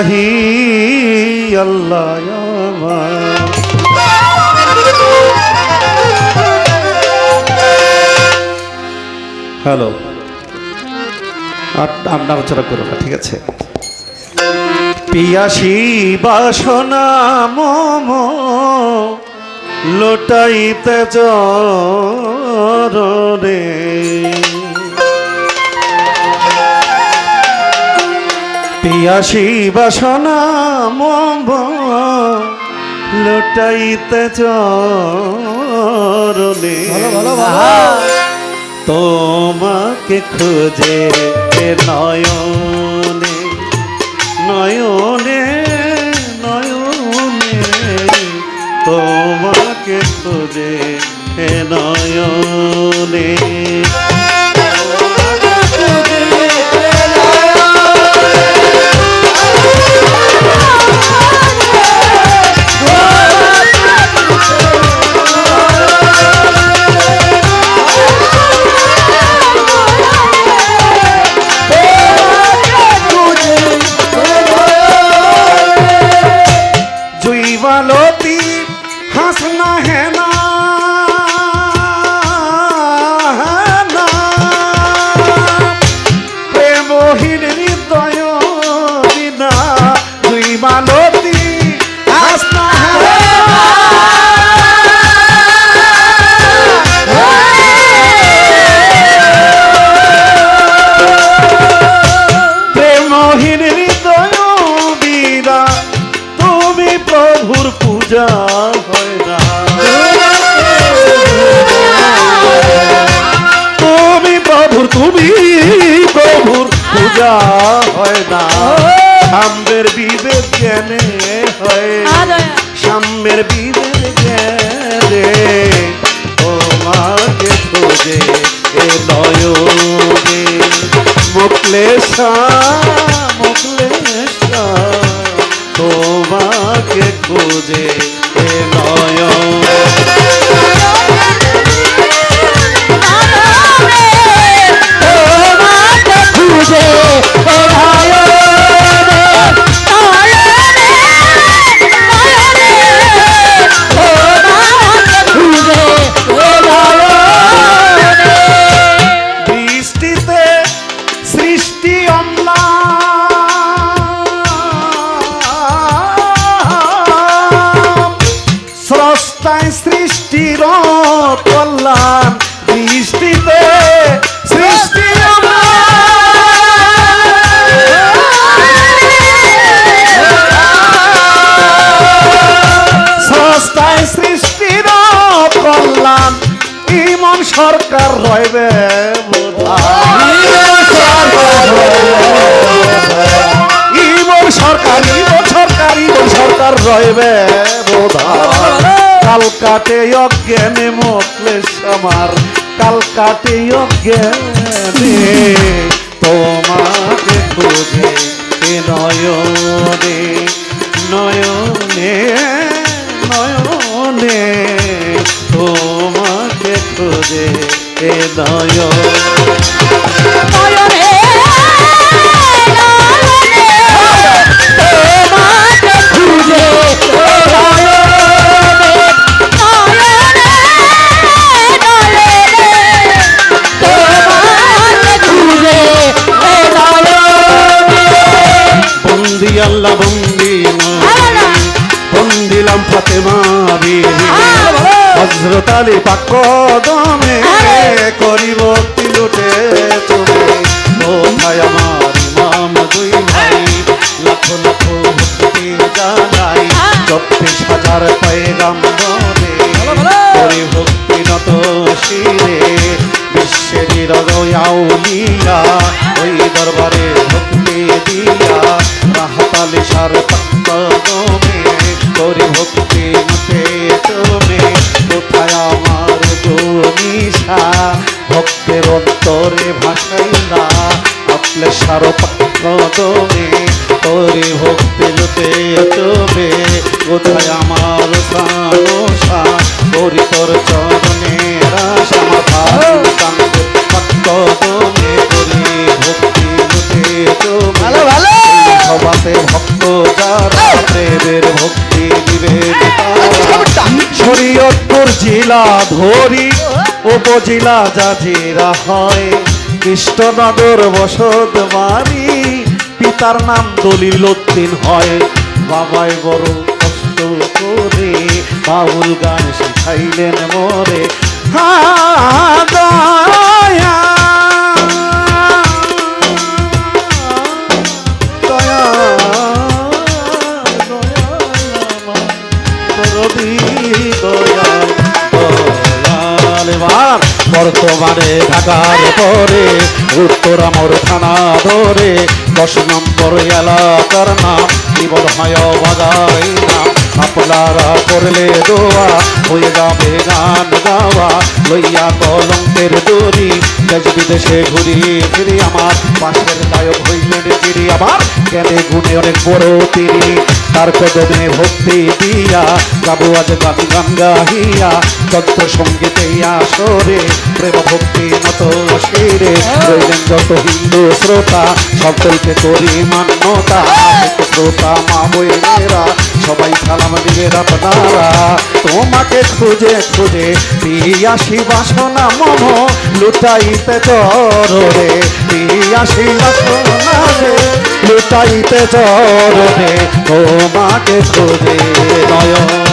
এলাহি আল্লাহ hello. আর নাড়াচাড়া করো না ঠিক আছে? পিয়াসি বাসনা মম লোটাইতে জরে পিয়াসি বাসনা মম লোটাইতে চরণে। তোমাকে খুঁজে নয়নে নয়নে নয়নে। তোমাকে খুঁজে নয়নে। পূজা হয় না। সাম্যের বিবেক জ্ঞানে হয়। সাম্যের বিবেক জ্ঞানে। তোমাকে খোঁজে এ নয়নে। মুকলেশা মুকলেশা তোমাকে খোঁজে সরকার রইবে ইমন সরকার ইমন সরকার ইমন সরকার রইবে কাল কাটে অজ্ঞানে মতলে আমার কাল অজ্ঞানে। আল্লাহ বন্দি বন্দিলাম ফাতেমা বিবি হজরত আলী পাক কদমে করি ভক্তি লুটে তুমি। কোথায় আমার ইমাম দুই ভাই লাখো লাখো ভক্তি জানাই চব্বিশ হাজার পয়গাম্বরে করি ভক্তি নত শিরে। বিশ্বের হৃদয় আউলিয়া ওই দরবারে नैना आपले सारोप নদমে তোরে ভক্তি লুটে চবে কোথায় আমার সানুষা করি তোর চরণে রাশা কান্দে পত্তমে তোরে ভক্তি লুটে চবে সবাতে ভক্ত যারা দেবের ভক্তি দিবে শরীয়তপুর জেলা ধরি উপজেলা জাজিরা হয়। কৃষ্ণনগর বসত বাড়ি, পিতার নাম দলিল উদ্দিন হয়। বাবাই বড় কষ্ট করে বাউল গান শিখাইলেন মরে। হা, দয়া বর্তমানে ঢাকার পরে, উত্তর আমর থানা ধরে, দশ নম্বর এলাকার নাম জীবন হয় বাজার নাম। আপনারা করলে দোয়া, হয়ে যাবে গান গাওয়া, লইয়া কলঙ্কের দড়ি, দেশ বিদেশে ঘুরি ফিরি আমার পাশের গায়ক হইলেন তিনি আমার জ্ঞানে গুণে অনেক বড় তিনি। তার কদমে ভক্তি দিয়া গাবো আজ গান গান গাহিয়া তন্ত্র সঙ্গীতে আসরে প্রেম ভক্তি মতো শিরে রইলেন যত হিন্দু শ্রোতা, সকলকে করি মান্যতা। শ্রোতা মা বইয়েরা, সবাই সালাম দিবেন আপনারা। তোমাকে খুঁজে খুঁজে পিয়াসি বাসনা মম, লুটাইতে চররে পিয়াসি বাসনা লুটাইতে ও তোমাকে খুঁজে নয়নে।